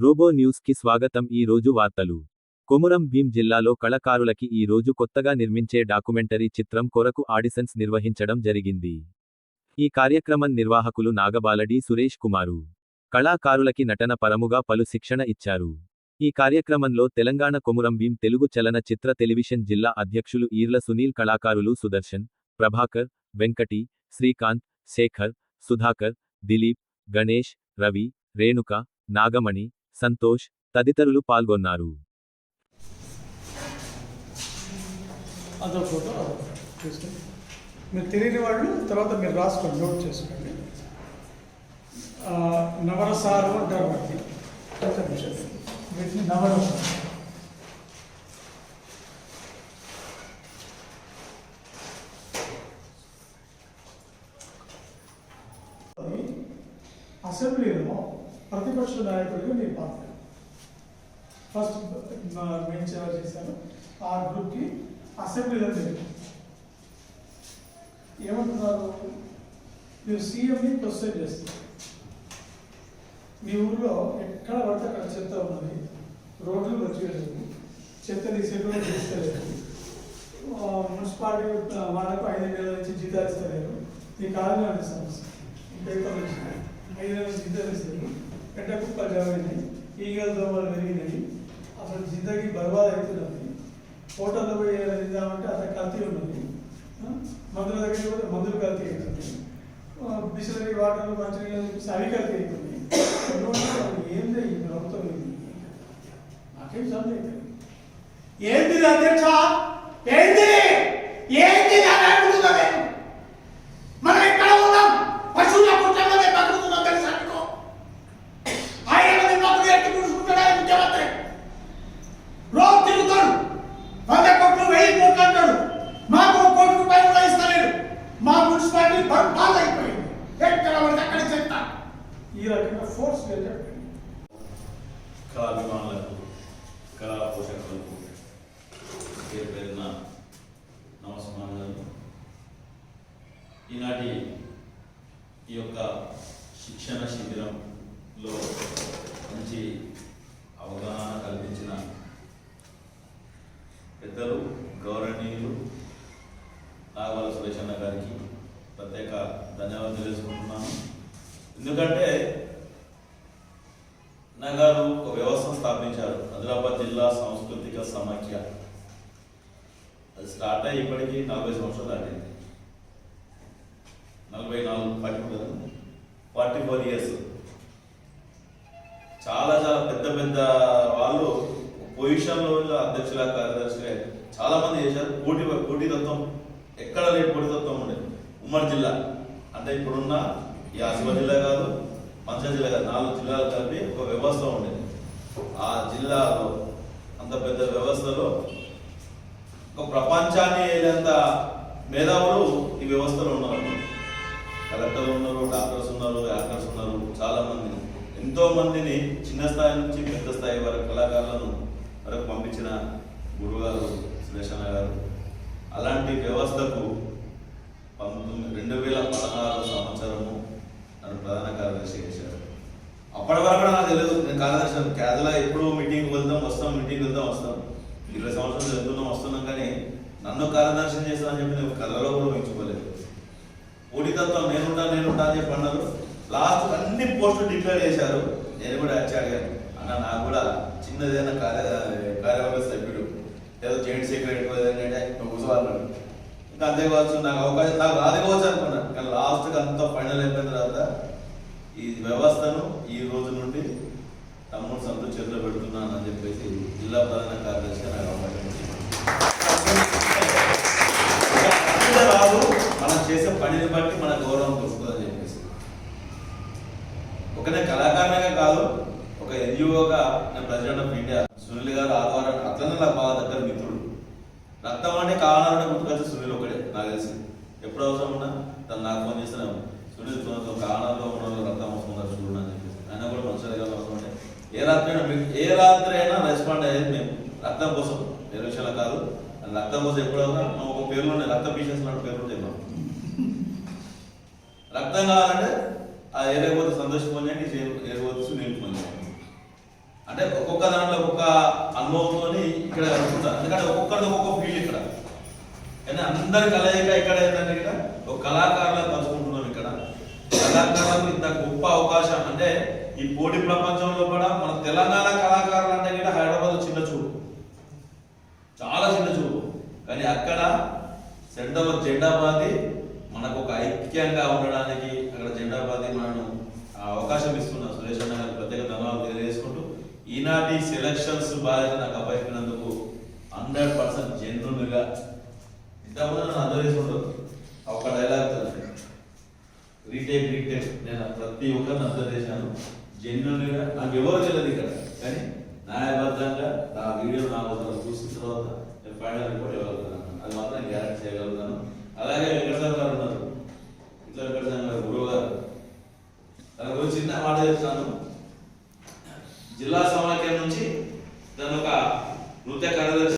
Robo న్యూస్కి స్వాగతం ఈ రోజు వార్తలు. కొమురం భీం జిల్లాలో కళాకారులకి ఈ రోజు కొత్తగా నిర్మించే డాక్యుమెంటరీ చిత్రం కొరకు ఆడిషన్స్ నిర్వహించడం జరిగింది. ఈ కార్యక్రమం నిర్వాహకులు నాగబాలడి సురేష్ కుమారు. కళాకారులకి నటన పరముగా పలు శిక్షణ ఇచ్చారు. ఈ కార్యక్రమంలో తెలంగాణ కొమురం భీం తెలుగు చలన చిత్ర టెలివిజన్ జిల్లా అధ్యక్షులు ఈర్ల సునీల్ కళాకారులు సుదర్శన్ ప్రభాకర్ వెంకటి శ్రీకాంత్ శేఖర్ సుధాకర్ దిలీప్ గణేష్ రవి రేణుక నాగమణి సంతోష్ తదితరులు పాల్గొన్నారు. అదో ఫోటో తీసుకోండి మీరు తెలియని వాళ్ళు తర్వాత మీరు రాసుకోండి నోట్ చేసుకోండి. ఆ, నవరసాలు అంటారు వాటిని. కొంచెం వీటిని నవరసాలు అది అసెంబ్లీలో ప్రతిపక్ష నాయకుడిగా నేను పాత్ర ఫస్ట్ మెయిన్ సేవ చేశాను. ఆ గ్రూప్కి అసెంబ్లీలో లేదు. ఏమంటున్నారు? మీరు సీఎంని క్వశ్చన్ చేస్తారు. మీ ఊళ్ళో ఎక్కడ పడితే అక్కడ చెత్త ఉన్నది. రోడ్లు వచ్చేయలేదు చెత్త తీసేటప్పుడు తీసుకోలేదు మున్సిపాలిటీ వాళ్ళకు ఐదు వేల నుంచి జీతాలు ఇస్తలేరు. మీ కాలంలో సమస్య. పేపర్లు ఐదు వేల నుంచి జీతాలు ఇస్తారు పెద్ద కుప్పలు జమైనాయి ఈగల దోమలు పెరిగినాయి. అసలు జిందగీ బర్బాద్ అవుతున్నది హోటల్లో పోయి ఏదైనా తిందామంటే అసలు కల్తీ ఉన్నది. మందుల దగ్గరికి పోతే మందులు కల్తీ అవుతుంది బిస్లరీ వాటర్ మంచినీళ్ళు చూపిస్తే అవి కల్తీ అవుతుంది ఏంది ఈ ప్రభుత్వం ఇది? నాకేం సందేహం ఏంది అధ్యక్ష? ఏంది ఏంటిది అని అడుగుతున్నా నేను మనం ఎక్కడ ఉన్నాం పశువుల పుట్టంలోనే బతుకుతున్నాం తెలుసా మీకు ఆయన నిన్నప్పుడు ఎట్టి పుడుచుకుంటాడా ముఖ్యమంత్రి రోజు తిరుగుతాడు వంద కోట్లు వెయ్యి కోట్లు అంటాడు మాకు ఒక కోటి రూపాయలు కూడా ఇస్తలేడు మా మున్సిపాలిటీ బర్బాద్ అయిపోయింది ఎక్కడ పడితే అక్కడ చెప్తా ఈ రకంగా ఫోర్స్ చెప్పండి కళాభిమానులకు కళా పోషకులకు పేరు పేరున నమస్కారాలు ఈనాటి ఈ యొక్క శిక్షణ శిబిరంలో మంచి అవగాహన కల్పించిన పెద్దలు గౌరవనీయులు నాగవాల సురేష్ అన్న గారికి ప్రత్యేక ధన్యవాదాలు తెలుసుకుంటున్నాను ఎందుకంటే నగారు ఒక వ్యవస్థ స్థాపించారు. ఆదిలాబాద్ జిల్లా సాంస్కృతిక సమాఖ్య. స్టార్ట్ అయ్యి ఇప్పటికీ నలభై సంవత్సరాలు దాటింది. నలభై నాలుగు forty four forty four years. చాలా చాలా పెద్ద పెద్ద వాళ్ళు పొజిషన్లో అధ్యక్షుల కార్యదర్శిగా చాలా మంది చేశారు. పోటీ పోటీ తత్వం ఎక్కడ లేని పోటీతత్వం ఉండేది. ఉమ్మడి జిల్లా. అంటే ఇప్పుడున్న ఈ ఆసిఫాబాద్ జిల్లా కాదు మంచిర్యాల జిల్లా కాదు నాలుగు జిల్లాలు కలిపి ఒక వ్యవస్థ ఉండేది. ఆ జిల్లాలో అంత పెద్ద వ్యవస్థలో ఒక ప్రపంచాన్ని ఏదంత మేధావులు ఈ వ్యవస్థలో ఉన్నారు. కలెక్టర్లు ఉన్నారు డాక్టర్స్ ఉన్నారు యాక్టర్స్ ఉన్నారు చాలా మంది ఎంతో మందిని చిన్న స్థాయి నుంచి పెద్ద స్థాయి వరకు కళాకారులను వరకు పంపించిన గురుగారు సురేషణ గారు. అలాంటి వ్యవస్థకు పంతొమ్మిది రెండు వేల పదహారు సంవత్సరము నన్ను ప్రధాన కార్యదర్శి చేశారు. అప్పటి వరకు నాకు తెలియదు నేను కార్యదర్శి కేరళ ఎప్పుడు మీటింగ్ వెళ్దాం వస్తాం మీటింగ్ వెళ్దాం వస్తాం. ఇరవై సంవత్సరాలు వెళ్తున్నాం వస్తున్నాం కానీ నన్ను కార్యదర్శనం చేస్తానని చెప్పి నేను కథలో కూడా ఉంచుకోలేదు పోటీతత్వం నేనుంటా నేనుంటా అని చెప్పి అన్నారు. లాస్ట్ అన్ని పోస్టులు డిక్లేర్ చేశారు. నేను కూడా వచ్చి అడిగాను. అన్న నాకు కూడా చిన్నదైనా కార్య కార్యవర్గ సభ్యుడు ఏదో జాయింట్ సెక్రటరీ ఏదంటే కూర్చోవాలన్నాడు ఇంకా అంతే కావచ్చు నాకు అవకాశం నాకు రాదు కావచ్చు అనుకున్నాను కానీ లాస్ట్కి అంతా ఫైనల్ అయిపోయిన తర్వాత ఈ వ్యవస్థను ఈ రోజు నుండి తమ్ముడు సంత చేతిలో పెడుతున్నాను అని చెప్పేసి జిల్లా ప్రధాన కార్యదర్శిగా నాకు అవకాశం రాదు మనం చేసే పనిని బట్టి మన గౌరవం దొరుకుతుందని చెప్పేసి. ఒకనే కళాకారునిగా కాదు ఒక ఎన్జిఓగా నేను ప్రెసిడెంట్ ఆఫ్ ఇండియా సునీల్ గారు ఆదివారం అట్లనే నాకు బాగా దగ్గర మిత్రుడు. రక్తం అంటే కావాలంటే గుర్తుకొచ్చే సునీల్ ఒకడే నాకు తెలిసి. ఎప్పుడు అవసరం ఉన్నా తను నాకు ఫోన్ చేస్తున్నాను సునీల్ కారణంలో ఉన్న రక్తం అవసరం చూడండి అని చెప్పేసి. ఆయన కూడా మంచిగా అవసరం ఉంటే ఏ రాత్రి అయినా మీకు ఏ రాత్రి అయినా రెస్పాండ్ అయ్యేది మేము. రక్తం కోసం. వేరే విషయాలు కాదు. రక్తం కోసం ఎప్పుడైనా మేము ఒక పేర్లు ఉన్నాయి రక్త పీషన్స్ లాంటి పేర్లు తిన్నాం. రక్తం కావాలంటే ఆ ఏరియా పోతే సంతోష్ ఫోన్ చేయండి ఏరియా పోతే ఫోన్ చేయండి. అంటే ఒక్కొక్క దాంట్లో ఒక్కొక్క అనుభవంతో ఇక్కడ కలుసుకుంటారు ఎందుకంటే ఒక్కొక్కరిది ఒక్కొక్క ఫీల్డ్ ఇక్కడ. కానీ అందరి కలయిక ఇక్కడ ఏంటంటే ఇక్కడ ఒక కళాకారులకు పంచుకుంటున్నాం ఇక్కడ. కళాకారులకు ఇంత గొప్ప అవకాశం. అంటే ఈ పోటీ ప్రపంచంలో కూడా మన తెలంగాణ కళాకారులు అంటే కూడా హైదరాబాద్ చిన్న చూపు. చాలా చిన్న చూపు. కానీ అక్కడ సెంటర్ జెండా బాధి మనకు ఒక ఐక్యంగా ఉండడానికి అక్కడ జెండా బాధి మనను అవకాశం ఇస్తున్న సురేష్ అన్న గారికి ప్రత్యేక ధన్యవాదాలు తెలియజేసుకుంటూ ఈనాటి సెలక్షన్స్ బాధ్యత నాకు అప్పగినందుకు హండ్రెడ్ పర్సెంట్ జెన్యున్గా ఇంతకుముందు నన్ను అందరూ చేసుకుంటారు ఒక డైలాగ్ రీటేక్ రీటేక్ నేను ప్రతి ఒక్కరిని అర్థం చేశాను. జెన్యున్గా నాకు ఎవరు తెలియదు ఇక్కడ. కానీ న్యాయబద్ధంగా నా వీడియో నా వద్ద చూసిన తర్వాత నేను ఫైనల్ రిపోర్ట్ ఇవ్వగలుగుతాను అది మాత్రం గ్యారెంటీ చేయగలుగుతాను. అలాగే వెంకటస్వామి గారు ఉన్నారు. ఇంట్లో వెంకటస్వామి గారు గురువు గారు. దాని గురించి చిన్న మాట చెప్తాను. జిల్లా సమాఖ్య నుంచి దాని ఒక నృత్య కార్యదర్శి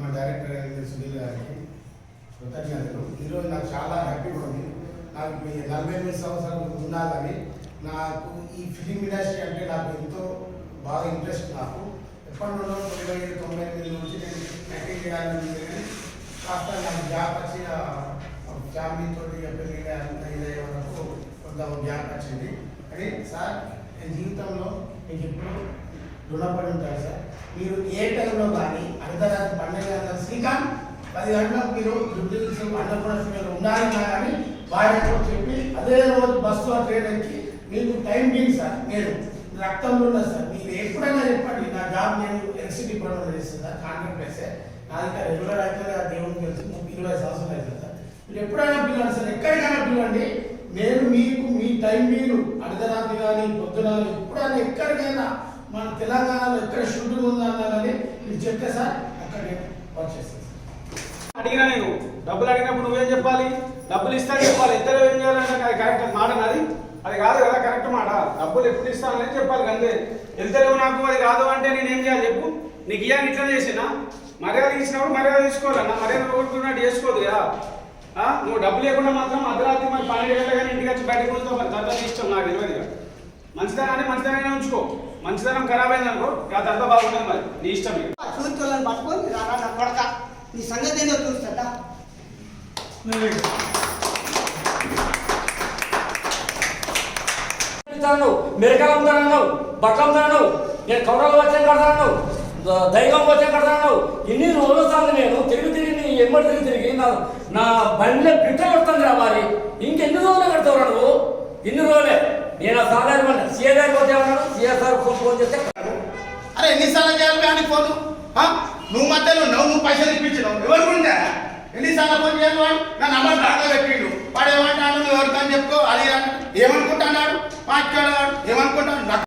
మా డైరెక్టర్ సునీల్ గారికి కృతజ్ఞతలు. ఈరోజు నాకు చాలా హ్యాపీగా ఉంది. నాకు మీ నలభై ఎనిమిది సంవత్సరాలు ఉండాలని నాకు ఈ ఫిలిం ఇండస్ట్రీ అంటే నాకు ఎంతో బాగా ఇంట్రెస్ట్ నాకు. ఎప్పటి నుండో తొంభై ఏడు తొంభై ఎనిమిది నుంచి నేను యాక్టింగ్ చేయాలని కానీ కాస్త నాకు గ్యాప్ వచ్చి ఫ్యామిలీతో తోటి పెళ్ళి అయ్యే వరకు కొంత గ్యాప్ వచ్చింది. కానీ సార్ నేను జీవితంలో మీకు ఎప్పుడు రుణపడి ఉంటారు సార్. మీరు ఏ టైంలో కానీ అర్ధరాత్రి పండుగ శ్రీకాంత్ పది గంటలకు మీరు దుడ్డు అన్నపూర్ణ మీరు ఉండాలన్నా కానీ భార్యతో చెప్పి అదే రోజు బస్సులో ట్రైన్ ఎక్కి మీకు టైం బీన్ సార్ నేను రక్తంలో ఉన్నా సార్ మీరు ఎప్పుడైనా చెప్పండి నా జాబ్ నేను ఎలక్ట్రిసిటీ పనులు చేస్తాను సార్ కాంట్రాక్ట్ వేస్తే నా ఇంకా రెగ్యులర్ అయితే దేవుడికి తెలుసు ముప్పై ఇరవై సంవత్సరాలు అవుతుంది సార్. మీరు ఎప్పుడైనా పిల్లండి సార్ ఎక్కడికైనా పిల్లండి నేను మీకు మీ టైం మీరు అర్ధరాత్రి కానీ పొద్దున ఎప్పుడైనా ఎక్కడికైనా మన తెలంగాణలో ఎక్కడ షూటింగ్ ఉందా అన్నా కానీ మీరు చెప్తే సార్ అక్కడ వచ్చేస్తాను అడిగినా నేను డబ్బులు అడిగినప్పుడు నువ్వేం చెప్పాలి? డబ్బులు ఇస్తాను చెప్పాలి. ఇద్దరు ఏం చేయాలంటే అది కరెక్ట్ మాట నాది. అది కాదు కదా కరెక్ట్ మాట. డబ్బులు ఎప్పుడు ఇస్తానని చెప్పాలి అంతే వెళ్తలేవు నాకు అది కాదు అంటే నేను ఏం చేయాలి చెప్పు. నీకు ఇయ్యాలి ఇట్లా చేసినా. మర్యాద ఇచ్చినప్పుడు మర్యాద తీసుకోవాలన్నా. మర్యాద కోరుకున్నట్టు చేసుకోదు కదా. ఆ? నువ్వు డబ్బు లేకుండా మాత్రం అర్ధరాత్రి మరి పన్నెండు గంటల కానీ ఇంటికి వచ్చి బయటకు పోతావు మరి. తర్వాత ఇష్టం నాకు తెలియదు. మంచిదనాన్ని మంచిదనాన్ని ఉంచుకో. మంచిదనం ఖరాబ్ అయింది అనుకో ఆ తర్వాత బాగుంటుంది మరి. నీ ఇష్టం. చూస్తోళ్ళని పట్టుకొని నీ సంగతి ఏందో చూస్తా ఇస్తాను మెరకలు అమ్ముతానన్నావు బట్టలు అమ్ముతాను నేను కౌరలు వచ్చే కడతాను. దైవం వచ్చే కడతాను. ఇన్ని రోజులు సార్లు నేను. తిరిగి తిరిగి నీ ఎమ్మడి తిరిగి తిరిగి నా నా బండిలో పిట్ట కొడుతుంది రా మరి ఇంకెన్ని రోజులు కడతావు నువ్వు? ఇన్ని రోజులే. నేను ఆ సాధారణ బండి సీఏ దగ్గరికి వచ్చే సీఏ సార్ ఫోన్ ఫోన్ చేస్తే అరే ఎన్నిసార్లు చేయాలి కానీ ఫోన్? నువ్వు మధ్యలో నువ్వు పైసలు ఇప్పించినావు. ఎవరు ఎన్నిసార్లు ఫోన్ చేయాలి వాడు? నా నంబర్ బాగా పెట్టిండు. వాడు ఏమంటాడు ఎవరికని చెప్పుకో? అది ఏమనుకుంటున్నాడు? పాటికాడు ఏమనుకుంటాడు?